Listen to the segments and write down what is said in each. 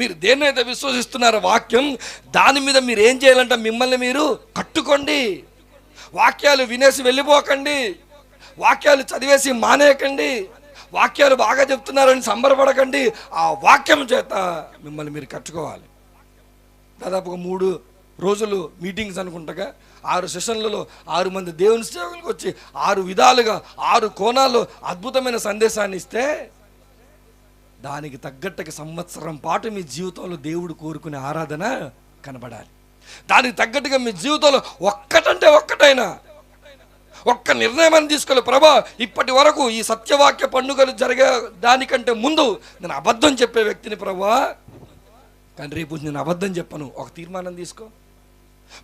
మీరు దేన్నైతే విశ్వసిస్తున్నారో వాక్యం దాని మీద మీరు ఏం చేయాలంటే మిమ్మల్ని మీరు కట్టుకోండి. వాక్యాలు వినేసి వెళ్ళిపోకండి. వాక్యాలు చదివేసి మానేయకండి. వాక్యాలు బాగా చెప్తున్నారని సంబరపడకండి. ఆ వాక్యం చేత మిమ్మల్ని మీరు కట్టుకోవాలి. దాదాపుగా మూడు రోజులు మీటింగ్స్ అనుకుంటగా ఆరు సెషన్లలో ఆరు మంది దేవుని సేవకులకు వచ్చి ఆరు విధాలుగా ఆరు కోణాల్లో అద్భుతమైన సందేశాన్ని ఇస్తే దానికి తగ్గట్టుగా సంవత్సరం పాటు మీ జీవితంలో దేవుడు కోరుకునే ఆరాధన కనబడాలి. దానికి తగ్గట్టుగా మీ జీవితంలో ఒక్కటంటే ఒక్కటైనా ఒక్క నిర్ణయం అని తీసుకోవాలి ప్రభా ఇప్పటి వరకు ఈ సత్యవాక్య పండుగలు జరిగే దానికంటే ముందు నేను అబద్ధం చెప్పే వ్యక్తిని ప్రభా. కానీ రేపు నేను అబద్ధం చెప్పను. ఒక తీర్మానం తీసుకో.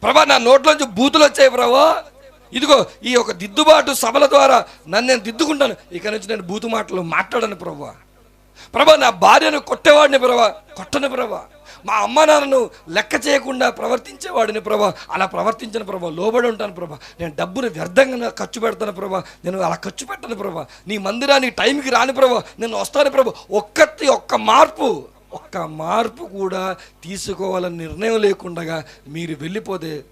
ప్రభా నా నోట్లోంచి బూతులు వచ్చాయి ప్రభా. ఇదిగో ఈ యొక్క దిద్దుబాటు సభల ద్వారా నన్ను నేను దిద్దుకుంటాను. ఇక నుంచి నేను బూతు మాటలు మాట్లాడను ప్రభా. ప్రభా నా భార్యను కొట్టేవాడిని ప్రభా కొట్టను ప్రభా. మా అమ్మ నాన్నను లెక్క చేయకుండా ప్రవర్తించేవాడిని ప్రభా. అలా ప్రవర్తించిన ప్రభా లోబడి ఉంటాను ప్రభా. నేను డబ్బును వ్యర్థంగా ఖర్చు పెడతాను ప్రభా. నేను అలా ఖర్చు పెట్టను ప్రభా. నీ మందిరాన్ని టైంకి రాని ప్రభా. నేను వస్తాను ప్రభా. ఒక్కటి ఒక్క మార్పు ఒక్క మార్పు కూడా తీసుకోవాలని నిర్ణయం లేకుండా మీరు వెళ్ళిపోతే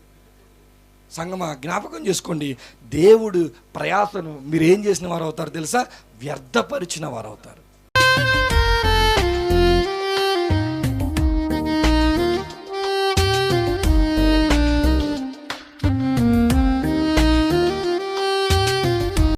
సంగమ జ్ఞాపకం చేసుకోండి. దేవుడు ప్రయాసను మీరు ఏం చేసిన వారు అవుతారు తెలుసా? వ్యర్థపరిచిన వారు అవుతారు